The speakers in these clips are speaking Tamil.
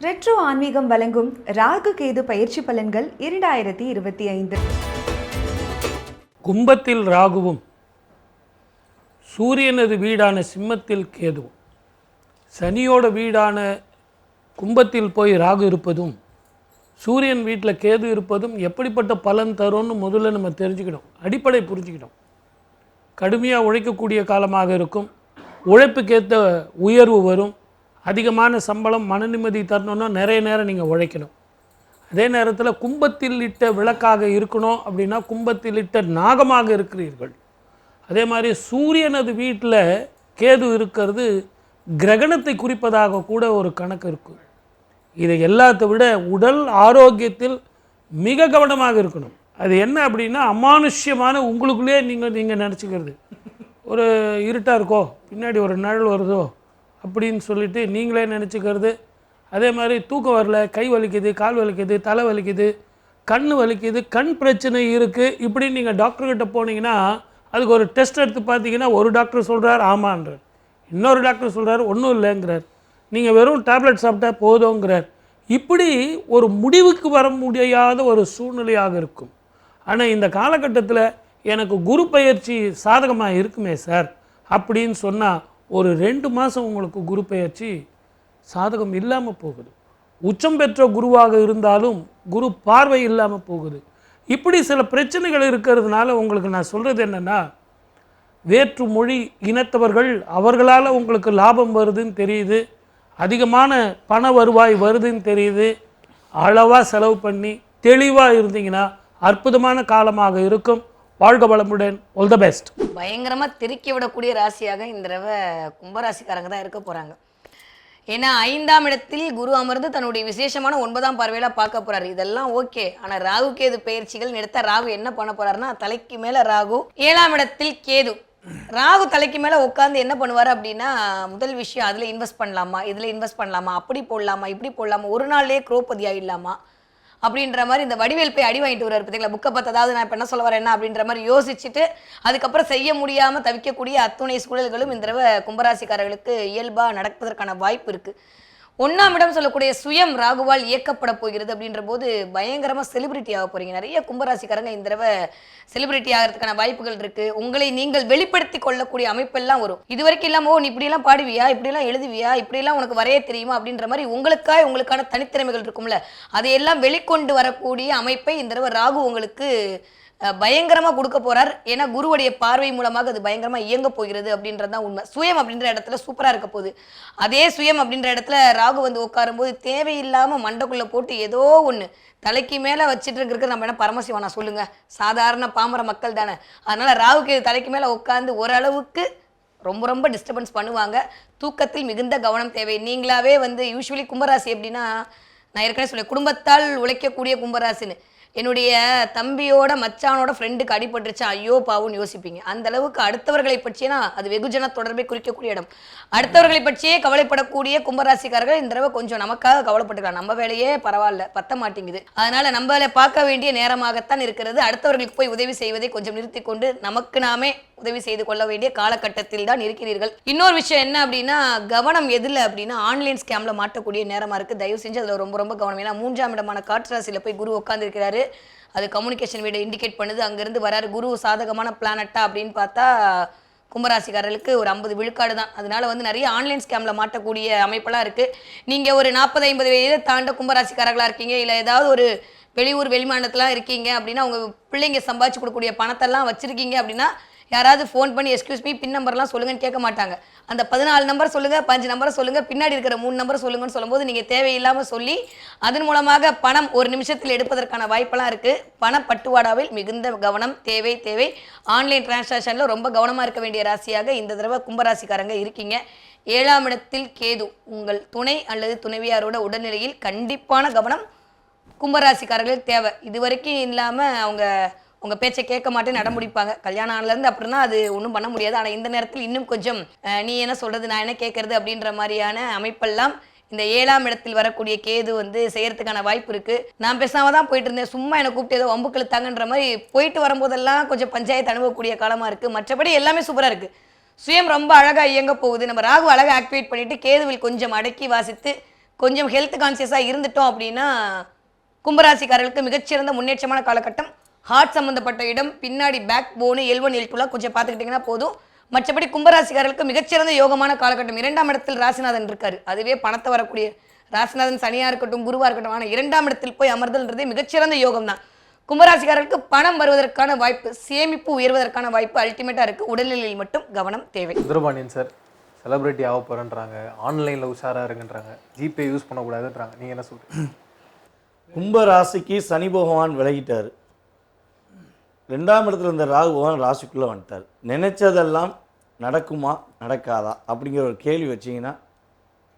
ரெட்ரோ ஆன்மீகம் வழங்கும் ராகு கேது பயிற்சி பலன்கள் இரண்டாயிரத்தி இருபத்தி ஐந்து. கும்பத்தில் ராகுவும் சூரியனது வீடான சிம்மத்தில் கேதுவும் சனியோட வீடான கும்பத்தில் போய் ராகு இருப்பதும் சூரியன் வீட்டில் கேது இருப்பதும் எப்படிப்பட்ட பலன் தரும்னு முதல்ல நம்ம தெரிஞ்சுக்கணும் அடிப்படை புரிஞ்சுக்கணும். கடுமையாக உழைக்கக்கூடிய காலமாக இருக்கும் உழைப்புக்கேற்ற உயர்வு வரும் அதிகமான சம்பளம் மன நிம்மதி தரணும்னா நிறைய நேரம் நீங்கள் உழைக்கணும். அதே நேரத்தில் கும்பத்தில் இட்ட விளக்காக இருக்கணும் அப்படின்னா கும்பத்தில் இட்ட நாகமாக இருக்கிறீர்கள். அதே மாதிரி சூரியனது வீட்டில் கேது இருக்கிறது கிரகணத்தை குறிப்பதாக கூட ஒரு கணக்கு இருக்கும் இதை எல்லாத்தை விட உடல் ஆரோக்கியத்தில் மிக கவனமாக இருக்கணும். அது என்ன அப்படின்னா அமானுஷ்யமான உங்களுக்குள்ளேயே நீங்கள் நீங்கள் நினச்சிக்கிறது. ஒரு இருட்டாக இருக்கோ பின்னாடி ஒரு நிழல் வருதோ அப்படின்னு சொல்லிட்டு நீங்களே நினச்சிக்கிறது. அதே மாதிரி தூக்கம் வரல கை வலிக்குது கால் வலிக்குது தலை வலிக்குது கண் வலிக்குது கண் பிரச்சனை இருக்குது இப்படின்னு நீங்கள் டாக்டர்கிட்ட போனீங்கன்னா அதுக்கு ஒரு டெஸ்ட் எடுத்து பார்த்தீங்கன்னா ஒரு டாக்டர் சொல்கிறார் ஆமான்றார். இன்னொரு டாக்டர் சொல்கிறார் ஒன்றும் இல்லைங்கிறார். நீங்கள் வெறும் டேப்லெட் சாப்பிட்டா போதுங்கிறார். இப்படி ஒரு முடிவுக்கு வர முடியாத ஒரு சூழ்நிலையாக இருக்கும். ஆனால் இந்த காலகட்டத்தில் எனக்கு குரு பயிற்சி சாதகமாக இருக்குமே சார் அப்படின்னு சொன்னால் ஒரு ரெண்டு மாதம் உங்களுக்கு குரு பெயர்ச்சி சாதகம் இல்லாமல் போகுது. உச்சம் பெற்ற குருவாக இருந்தாலும் குரு பார்வை இல்லாமல் போகுது. இப்படி சில பிரச்சனைகள் இருக்கிறதுனால உங்களுக்கு நான் சொல்கிறது என்னென்னா வேற்று மொழி இனத்தவர்கள் அவர்களால் உங்களுக்கு லாபம் வருதுன்னு தெரியுது. அதிகமான பண வருவாய் வருதுன்னு தெரியுது. அளவாக செலவு பண்ணி தெளிவாக இருந்தீங்கன்னா அற்புதமான காலமாக இருக்கும். வாழ்க வளமுடன். ஆல் த பெஸ்ட் பயங்கரமாக திருக்கி விடக்கூடிய ராசியாக இந்த தடவை கும்பராசிக்காரங்க தான் இருக்க போகிறாங்க ஏன்னா ஐந்தாம் இடத்தில் குரு அமர்ந்து தன்னுடைய விசேஷமான ஒன்பதாம் பார்வையில் பார்க்க போறாரு. இதெல்லாம் ஓகே. ஆனால் ராகு கேது பயிற்சிகள் எடுத்த ராகு என்ன பண்ண போறாருன்னா தலைக்கு மேலே ராகு ஏழாம் இடத்தில் கேது. ராகு தலைக்கு மேலே உட்காந்து என்ன பண்ணுவாரு அப்படின்னா முதல் விஷயம் அதில் இன்வெஸ்ட் பண்ணலாமா? இதில் இன்வெஸ்ட் பண்ணலாமா? அப்படி போடலாமா? இப்படி போடலாமா? ஒரு நாள்லேயே குரோபதி ஆயிடலாமா அப்படின்ற மாதிரி இந்த வடிவேல் போய் அடி வாங்கிட்டு வர்றாரு பார்த்தீங்களா புக்கை பார்த்ததாவது நான் இப்போ என்ன சொல்ல வரேன்னா அப்படின்ற மாதிரி யோசிச்சுட்டு அதுக்கப்புறம் செய்ய முடியாமல் தவிக்கக்கூடிய அத்துணை சூழல்களும் இந்த தடவை கும்பராசிக்காரர்களுக்கு இயல்பாக நடப்பதற்கான வாய்ப்பு இருக்குது ஒன்றாம் இடம் சொல்லக்கூடிய சுயம் ராகுவால் இயக்கப்பட போகிறது அப்படின்ற போது பயங்கரமாக செலிபிரிட்டி ஆக போறீங்க. நிறைய கும்பராசிக்காரங்க இந்த தடவை செலிபிரிட்டி ஆகிறதுக்கான வாய்ப்புகள் இருக்கு. உங்களை நீங்கள் வெளிப்படுத்தி கொள்ளக்கூடிய அமைப்பெல்லாம் வரும். இது வரைக்கும் இல்லாம ஓ நீ இப்படியெல்லாம் பாடுவியா? இப்படியெல்லாம் எழுதுவியா? இப்படியெல்லாம் உனக்கு வரைய தெரியுமா? அப்படின்ற மாதிரி உங்களுக்காய் உங்களுக்கான தனித்திறமைகள் இருக்கும்ல. அதையெல்லாம் வெளிக்கொண்டு வரக்கூடிய அமைப்பை இந்த தடவை ராகு உங்களுக்கு பயங்கரமாக கொடுக்க போறார். ஏன்னா குருவுடைய பார்வை மூலமாக அது பயங்கரமாக இயங்க போகிறது அப்படின்றது தான் உண்மை. சுயம் அப்படின்ற இடத்துல சூப்பராக இருக்க போகுது. அதே சுயம் அப்படின்ற இடத்துல ராகு வந்து உட்காரும்போது தேவையில்லாமல் மண்டக்குள்ளே போட்டு ஏதோ ஒன்று தலைக்கு மேலே வச்சுட்டு இருக்கிறது நம்ம என்ன பரமசிவனா சொல்லுங்கள் சாதாரண பாமர மக்கள் தானே. அதனால் ராகுக்கு தலைக்கு மேலே உட்காந்து ஓரளவுக்கு ரொம்ப ரொம்ப டிஸ்டர்பன்ஸ் பண்ணுவாங்க. தூக்கத்தில் மிகுந்த கவனம் தேவை. நீங்களாவே வந்து யூஸ்வலி கும்பராசி எப்படின்னா நான் ஏற்கனவே சொல்ல குடும்பத்தால் உழைக்கக்கூடிய கும்பராசின்னு. என்னுடைய தம்பியோட மச்சானோட ஃப்ரெண்டுக்கு அடிபட்டுருச்சு? ஐயோ பாவுன்னு யோசிப்பீங்க. அந்த அளவுக்கு அடுத்தவர்களை பற்றியனா அது வெகுஜன தொடர்பை குறிக்கக்கூடிய இடம். அடுத்தவர்களை பற்றியே கவலைப்படக்கூடிய கும்பராசிக்காரர்கள் இந்த தடவை கொஞ்சம் நமக்காக கவலைப்பட்டுக்கலாம். நம்ம வேலையே பரவாயில்ல பத்த மாட்டேங்குது. அதனால நம்மளை பார்க்க வேண்டிய நேரமாகத்தான் இருக்கிறது. அடுத்தவர்களுக்கு போய் உதவி செய்வதை கொஞ்சம் நிறுத்தி கொண்டு நமக்கு நாமே உதவி செய்து கொள்ள வேண்டிய காலகட்டத்தில் தான் இருக்கிறீர்கள். இன்னொரு விஷயம் என்ன அப்படின்னா கவனம் எதில் அப்படின்னா ஆன்லைன் ஸ்கேம்ல மாட்டக்கூடிய நேரமா இருக்கு. தயவு செஞ்சு அதுல ரொம்ப ரொம்ப கவனம். ஏன்னா மூன்றாம் இடமான காற்று ராசியில போய் குரு உட்காந்துருக்கிறாரு அது கம்யூனிகேஷன் வீடு இண்டிகேட் பண்ணுது. அங்கேருந்து வராரு குரு சாதகமான பிளானட்டா அப்படின்னு பார்த்தா கும்பராசிக்காரர்களுக்கு ஒரு ஐம்பது விழுக்காடு தான். அதனால வந்து நிறைய ஆன்லைன் ஸ்கேமில் மாட்டக்கூடிய அமைப்பெல்லாம் இருக்குது நீங்கள் ஒரு நாற்பது ஐம்பது வயதை தாண்ட கும்பராசிக்காரர்களாக இருக்கீங்க இல்லை ஏதாவது ஒரு வெளியூர் வெளிமாநிலத்திலாம் இருக்கீங்க அப்படின்னா உங்கள் பிள்ளைங்க சம்பாதிச்சு கொடுக்கக்கூடிய பணத்தெல்லாம் வச்சுருக்கீங்க அப்படின்னா யாராவது ஃபோன் பண்ணி எக்ஸ்கியூஸ் மீ பின் நம்பர்லாம் சொல்லுங்கன்னு கேட்க மாட்டாங்க. அந்த பதினாலு நம்பர் சொல்லுங்கள் பஞ்சு நம்பரை சொல்லுங்கள் பின்னாடி இருக்கிற மூணு நம்பர் சொல்லுங்கன்னு சொல்லும்போது நீங்கள் தேவையில்லாமல் சொல்லி அதன் மூலமாக பணம் ஒரு நிமிஷத்தில் எடுப்பதற்கான வாய்ப்பெல்லாம் இருக்குது பண பட்டுவாடாவில் மிகுந்த கவனம் தேவை தேவை. ஆன்லைன் டிரான்சாக்ஷனில் ரொம்ப கவனமாக இருக்க வேண்டிய ராசியாக இந்த தடவை கும்பராசிக்காரங்க இருக்கீங்க. ஏழாம் இடத்தில் கேது உங்கள் துணை அல்லது துணைவியாரோட உடல்நிலையில் கண்டிப்பான கவனம் கும்பராசிக்காரர்களுக்கு தேவை. இது வரைக்கும் இல்லாமல் அவங்க உங்க பேச்சை கேட்க மாட்டேன் நடமுடிப்பாங்க கல்யாணம் ஆனதுலேருந்து அப்படின்னா அது ஒன்றும் பண்ண முடியாது. ஆனால் இந்த நேரத்தில் இன்னும் கொஞ்சம் நீ என்ன சொல்றது நான் என்ன கேட்கறது அப்படின்ற மாதிரியான அமைப்பெல்லாம் இந்த ஏழாம் இடத்தில் வரக்கூடிய கேது வந்து செய்யறதுக்கான வாய்ப்பு இருக்கு. நான் பேசாம தான் போயிட்டு இருந்தேன். சும்மா என்னை கூப்பிட்டு ஏதோ வம்பு கழுத்தாங்கன்ற மாதிரி போயிட்டு வரும்போதெல்லாம் கொஞ்சம் பஞ்சாயத்து அணுகக்கூடிய காலமா இருக்கு. மற்றபடி எல்லாமே சூப்பரா இருக்கு. சுயம் ரொம்ப அழகா இயங்க போகுது. நம்ம ராகு அழகா ஆக்டிவேட் பண்ணிட்டு கேதுவில் கொஞ்சம் அடக்கி வாசித்து கொஞ்சம் ஹெல்த் கான்சியஸாக இருந்துட்டோம் அப்படின்னா கும்பராசிக்காரர்களுக்கு மிகச்சிறந்த முன்னேற்றமான காலகட்டம். ஹார்ட் சம்மந்தப்பட்ட இடம் பின்னாடி backbone L one L டூலாம் கொஞ்சம் பார்த்துக்கிட்டிங்கன்னா போதும். மற்றபடி கும்பராசிக்காரர்களுக்கு மிகச்சிறந்த யோகமான காலகட்டம் இரண்டாம் இடத்தில் ராசிநாதன் இருக்காரு. அதுவே பணத்தை வரக்கூடிய ராசிநாதன் சனியா இருக்கட்டும் குருவா இருக்கட்டும் ஆனால் இரண்டாம் இடத்தில் போய் அமர்தல்ன்றதே மிகச்சிறந்த யோகம் தான் கும்பராசிக்காரர்களுக்கு பணம் வருவதற்கான வாய்ப்பு சேமிப்பு உயர்வதற்கான வாய்ப்பு அல்டிமேட்டாக இருக்கு. உடல்நிலையில் மட்டும் கவனம் தேவை. சுந்தரபாண்டியன் சார் செலிபிரிட்டி ஆக போகிறேன்றாங்க ஆன்லைனில் உஷாராக இருங்கன்றாங்க. GPay use பண்ணக்கூடாதுன்றாங்க. நீங்கள் என்ன சொல்றீங்க? கும்ப ராசிக்கு சனி பகவான் விலகிட்டார். ரெண்டாம் இடத்துல இருந்த ராகு பகவான் ராசிக்குள்ளே வந்துட்டார். நினைச்சதெல்லாம் நடக்குமா? நடக்காதா? அப்படிங்கிற ஒரு கேள்வி வச்சிங்கன்னா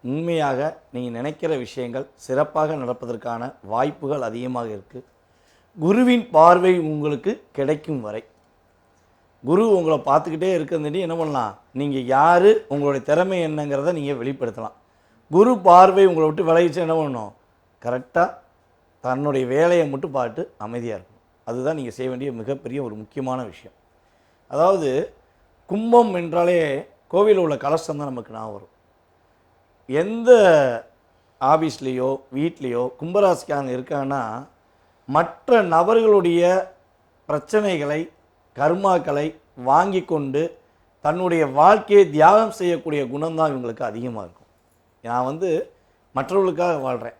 உண்மையாக நீங்கள் நினைக்கிற விஷயங்கள் சிறப்பாக நடப்பதற்கான வாய்ப்புகள் அதிகமாக இருக்குது குருவின் பார்வை உங்களுக்கு கிடைக்கும் வரை. குரு உங்களை பார்த்துக்கிட்டே இருக்கிறதுட்டி என்ன பண்ணலாம்? நீங்கள் யார்? உங்களுடைய திறமை என்னங்கிறத நீங்கள் வெளிப்படுத்தலாம். குரு பார்வை உங்களை விட்டு விளைவிச்சு என்ன பண்ணணும்? கரெக்டாக தன்னுடைய வேலையை மட்டும் பார்த்து அமைதியாக இருக்கும் அதுதான் நீங்கள் செய்ய வேண்டிய மிகப்பெரிய ஒரு முக்கியமான விஷயம். அதாவது கும்பம் என்றாலே கோவிலில் உள்ள கலசம் தான் நமக்கு நான் வரும். எந்த ஆஃபீஸ்லேயோ வீட்லேயோ கும்பராசிக்காரங்க இருக்காங்கன்னா மற்ற நபர்களுடைய பிரச்சனைகளை கர்மாக்களை வாங்கி கொண்டு தன்னுடைய வாழ்க்கையை தியாகம் செய்யக்கூடிய குணம் தான் இவங்களுக்கு அதிகமாக இருக்கும். நான் வந்து மற்றவர்களுக்காக வாழ்கிறேன்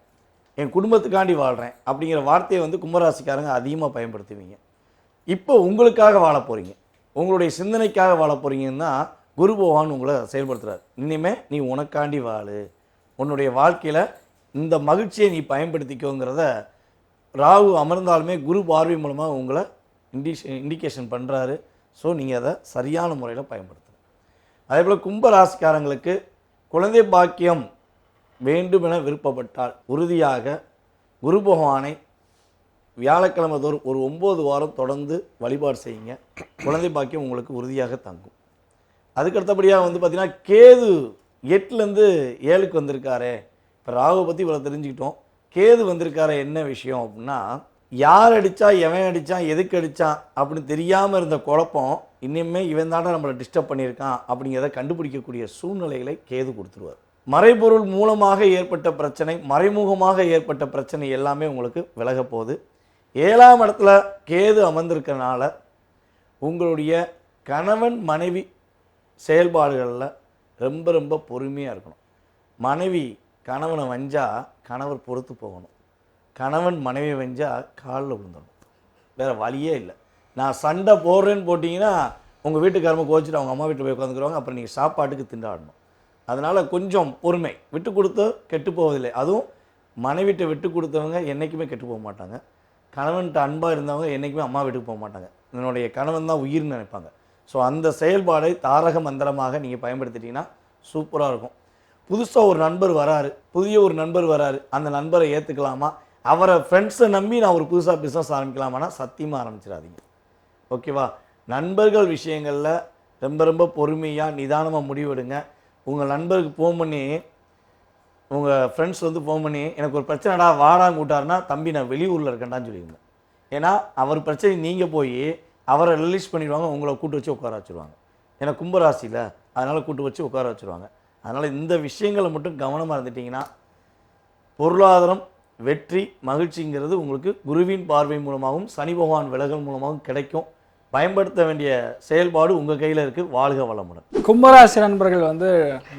என் குடும்பத்துக்காண்டி வாழ்கிறேன் அப்படிங்கிற வார்த்தையை வந்து கும்பராசிக்காரங்க அதிகமாக பயன்படுத்துவீங்க. இப்போ உங்களுக்காக வாழ போகிறீங்க உங்களுடைய சிந்தனைக்காக வாழ போகிறீங்கன்னா குரு பகவான் உங்களை செயல்படுத்துகிறார் இனிமேல் நீ உனக்காண்டி வாழு. உன்னுடைய வாழ்க்கையில் இந்த மகிழ்ச்சியை நீ பயன்படுத்திக்கோங்கிறத ராகு அமர்ந்தாலுமே குரு பார்வை மூலமாக உங்களை இண்டிஷ இண்டிகேஷன் பண்ணுறாரு ஸோ நீங்கள் அதை சரியான முறையில் பயன்படுத்தணும். அதே போல் கும்ப ராசிக்காரங்களுக்கு குழந்தை பாக்கியம் வேண்டுமென விருப்பப்பட்டால் உறுதியாக குரு பகவானை வியாழக்கிழமை தோறும் ஒரு ஒம்பது வாரம் தொடர்ந்து வழிபாடு செய்யுங்க. குழந்தை பாக்கியம் உங்களுக்கு உறுதியாக தங்கும். அதுக்கு அடுத்தபடியாக வந்து பார்த்திங்கன்னா கேது எட்டுலேருந்து ஏழுக்கு வந்திருக்காரே. இப்போ ராகுவை பற்றி இவ்வளோ தெரிஞ்சுக்கிட்டோம். கேது வந்திருக்காரு என்ன விஷயம் அப்படின்னா யார் அடித்தா எவன் அடித்தான் எதுக்கு அடித்தான் அப்படின்னு தெரியாமல் இருந்த குழப்பம் இனிமேல் இவன் தானே நம்மளை டிஸ்டர்ப் பண்ணியிருக்கான் அப்படிங்கிறத கண்டுபிடிக்கக்கூடிய சூழ்நிலைகளை கேது கொடுத்துருவார். மறைபொருள் மூலமாக ஏற்பட்ட பிரச்சனை மறைமுகமாக ஏற்பட்ட பிரச்சனை எல்லாமே உங்களுக்கு விலகப்போகுது ஏழாம் இடத்துல கேது அமர்ந்திருக்கனால உங்களுடைய கணவன் மனைவி செயல்பாடுகளில் ரொம்ப ரொம்ப பொறுமையாக இருக்கணும். மனைவி கணவனை வஞ்சால் கணவர் பொறுத்து போகணும். கணவன் மனைவி வஞ்சால் காலில் விழுந்துடணும். வேறு வழியே இல்லை. நான் சண்டை போடுறேன்னு போட்டிங்கன்னா உங்கள் வீட்டுக்காரமாக கோச்சிட்டு அவங்க அம்மா வீட்டில் போய் உட்காந்துக்கிறவங்க அப்புறம் நீங்கள் சாப்பாட்டுக்கு திண்டாடணும். அதனால் கொஞ்சம் பொறுமை. விட்டு கொடுத்து கெட்டு போவதில்லை. அதுவும் மனைவிட்ட விட்டு கொடுத்தவங்க என்றைக்குமே கெட்டு போக மாட்டாங்க. கணவன்கிட்ட அன்பாக இருந்தவங்க என்றைக்குமே அம்மா வீட்டுக்கு போக மாட்டாங்க. என்னுடைய கணவன் தான் உயிர்னு நினைப்பாங்க. ஸோ அந்த செயல்பாடை தாரக மந்திரமாக நீங்கள் பயன்படுத்திட்டீங்கன்னா சூப்பராக இருக்கும். புதுசாக ஒரு நண்பர் வராரு புதிய ஒரு நண்பர் வராரு அந்த நண்பரை ஏற்றுக்கலாமா அவரை ஃப்ரெண்ட்ஸை நம்பி நான் ஒரு புதுசாக பிஸ்னஸ் ஆரம்பிக்கலாமான்னா சத்தியமாக ஆரம்பிச்சிடாதீங்க. ஓகேவா நண்பர்கள் விஷயங்களில் ரொம்ப ரொம்ப பொறுமையாக நிதானமாக முடிவெடுங்க. உங்கள் நண்பருக்கு ஃபோன் பண்ணி உங்கள் ஃப்ரெண்ட்ஸ் வந்து ஃபோன் பண்ணி எனக்கு ஒரு பிரச்சனைடா வாடான்னு கூட்டாருன்னா தம்பி நான் வெளியூரில் இருக்கேன்டான்னு சொல்லியிருந்தேன் ஏன்னா அவர் பிரச்சனை நீங்கள் போய் அவரை ரிலீஸ் பண்ணிடுவாங்க உங்களை கூட்டு வச்சு உட்கார வச்சுருவாங்க. ஏன்னா கும்பராசியில் அதனால் கூட்டு வச்சு உட்கார வச்சுருவாங்க. அதனால் இந்த விஷயங்களை மட்டும் கவனமாக இருந்துட்டிங்கன்னா பொருளாதாரம் வெற்றி மகிழ்ச்சிங்கிறது உங்களுக்கு குருவின் பார்வை மூலமாகவும் சனி பகவான் விலகல் மூலமாகவும் கிடைக்கும். பயன்படுத்த வேண்டிய செயல்பாடு உங்கள் கையில் இருக்குது வாழ்க வளமுடன். கும்பராசி நண்பர்கள் வந்து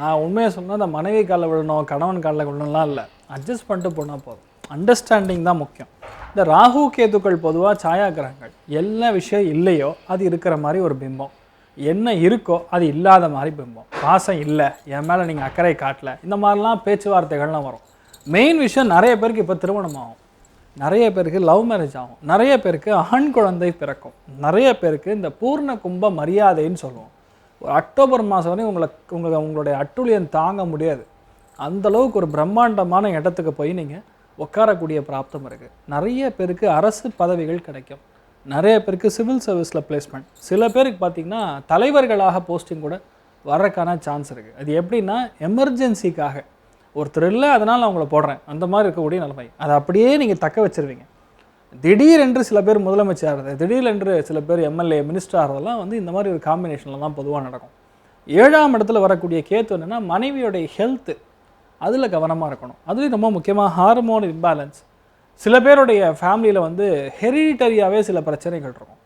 நான் உண்மையை சொன்னால் அந்த மனைவி காலில் விழணும் கணவன் காலில் விழணும்லாம் இல்லை. அட்ஜஸ்ட் பண்ணிட்டு போனால் போதும். அண்டர்ஸ்டாண்டிங் தான் முக்கியம். இந்த ராகு கேதுக்கள் பொதுவாக சாயா கிரகங்கள் என்ன விஷயம் இல்லையோ அது இருக்கிற மாதிரி ஒரு பிம்பம். என்ன இருக்கோ அது இல்லாத மாதிரி பிம்பம். பாசம் இல்லை என் மேலே நீங்கள் அக்கறை காட்டல. இந்த மாதிரிலாம் பேச்சுவார்த்தைகள்லாம் வரும். மெயின் விஷயம் நிறைய பேருக்கு இப்போ திருமணம் ஆகும் நிறைய பேருக்கு லவ் மேரேஜ் ஆகும். நிறைய பேருக்கு ஆண் குழந்தை பிறக்கும். நிறைய பேருக்கு இந்த பூர்ண கும்ப மரியாதைன்னு சொல்லுவோம். ஒரு அக்டோபர் மாதம் வரையும் உங்களை உங்களை உங்களுடைய அட்டுழியம் தாங்க முடியாது. அந்த அளவுக்கு ஒரு பிரம்மாண்டமான இடத்துக்கு போய் நீங்கள் உட்காரக்கூடிய பிராப்தம் இருக்குது நிறைய பேருக்கு அரசு பதவிகள் கிடைக்கும். நிறைய பேருக்கு சிவில் சர்வீஸில் பிளேஸ்மெண்ட் சில பேருக்கு பார்த்தீங்கன்னா தலைவர்களாக போஸ்டிங் கூட வர்றதுக்கான சான்ஸ் இருக்குது அது எப்படின்னா எமர்ஜென்சிக்காக ஒருத்தர் இல்லை அதனால் நான் உங்களை போடுறேன். அந்த மாதிரி இருக்கக்கூடிய நிலைமை. அதை அப்படியே நீங்கள் தக்க வச்சிருவீங்க. திடீரென்று சில பேர் முதலமைச்சர் ஆகிறது திடீரென்று சில பேர் எம்எல்ஏ மினிஸ்டர் ஆகிறதெல்லாம் வந்து இந்த மாதிரி ஒரு காம்பினேஷனில் தான் பொதுவாக நடக்கும். ஏழாம் இடத்துல வரக்கூடிய கேத்து என்னென்னா மனைவியோடைய ஹெல்த்து அதில் கவனமாக இருக்கணும். அதுலேயும் ரொம்ப முக்கியமாக ஹார்மோன் இம்பேலன்ஸ் சில பேருடைய ஃபேமிலியில் வந்து ஹெரிடிட்டரியாகவே சில பிரச்சனைகள் இருக்கும்.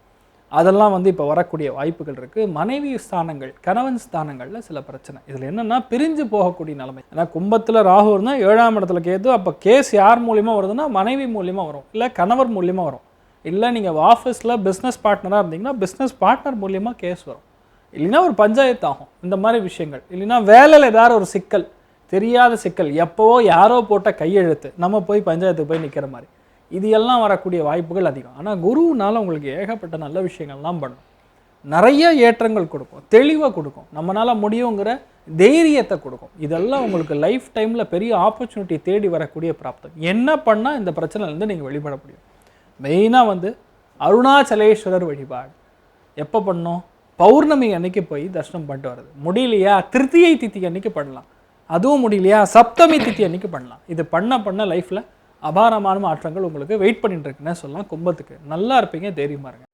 அதெல்லாம் வந்து இப்போ வரக்கூடிய வாய்ப்புகள் இருக்குது மனைவி ஸ்தானங்கள் கணவன் ஸ்தானங்களில் சில பிரச்சனை. இதில் என்னென்னா பிரிஞ்சு போகக்கூடிய நிலைமை. ஏன்னா கும்பத்தில் ராகு இருந்தால் ஏழாம் இடத்துல கேது அப்போ கேஸ் யார் மூலிமா வருதுன்னா மனைவி மூலிமா வரும். இல்லை கணவர் மூலிமா வரும். இல்லை நீங்கள் ஆஃபீஸில் பிஸ்னஸ் பார்ட்னராக இருந்தீங்கன்னா பிஸ்னஸ் பார்ட்னர் மூலிமா கேஸ் வரும். இல்லைன்னா ஒரு பஞ்சாயத்து ஆகும். இந்த மாதிரி விஷயங்கள். இல்லைன்னா வேலையில் ஏதாவது ஒரு சிக்கல். தெரியாத சிக்கல். எப்போவோ யாரோ போட்ட கையெழுத்து. நம்ம போய் பஞ்சாயத்துக்கு போய் நிற்கிற மாதிரி. இது எல்லாம் வரக்கூடிய வாய்ப்புகள் அதிகம். ஆனால் குருவுனால உங்களுக்கு ஏகப்பட்ட நல்ல விஷயங்கள்லாம் பண்ணும் நிறைய ஏற்றங்கள் கொடுக்கும். தெளிவாக கொடுக்கும். நம்மளால் முடியுங்கிற தைரியத்தை கொடுக்கும். இதெல்லாம் உங்களுக்கு லைஃப் டைமில் பெரிய ஆப்பர்ச்சுனிட்டி தேடி வரக்கூடிய பிராப்தம். என்ன பண்ணால் இந்த பிரச்சனைலேருந்து நீங்கள் வெளிப்பட முடியும்? மெயினாக வந்து அருணாச்சலேஸ்வரர் வழிபாடு. எப்போ பண்ணோம்? பௌர்ணமி அன்னைக்கு போய் தரிசனம் பண்ணிட்டு வருது முடியலையா? திருத்தியை தித்தி அன்னைக்கு பண்ணலாம். அதுவும் முடியலையா? சப்தமி தித்தி அன்னைக்கு பண்ணலாம். இது பண்ண பண்ண லைஃப்பில் அபாரமான மாற்றங்கள் உங்களுக்கு வெயிட் பண்ணிட்டு இருக்குன்னு சொல்லலாம். கும்பத்துக்கு நல்லா இருப்பீங்க தைரியமா இருங்க.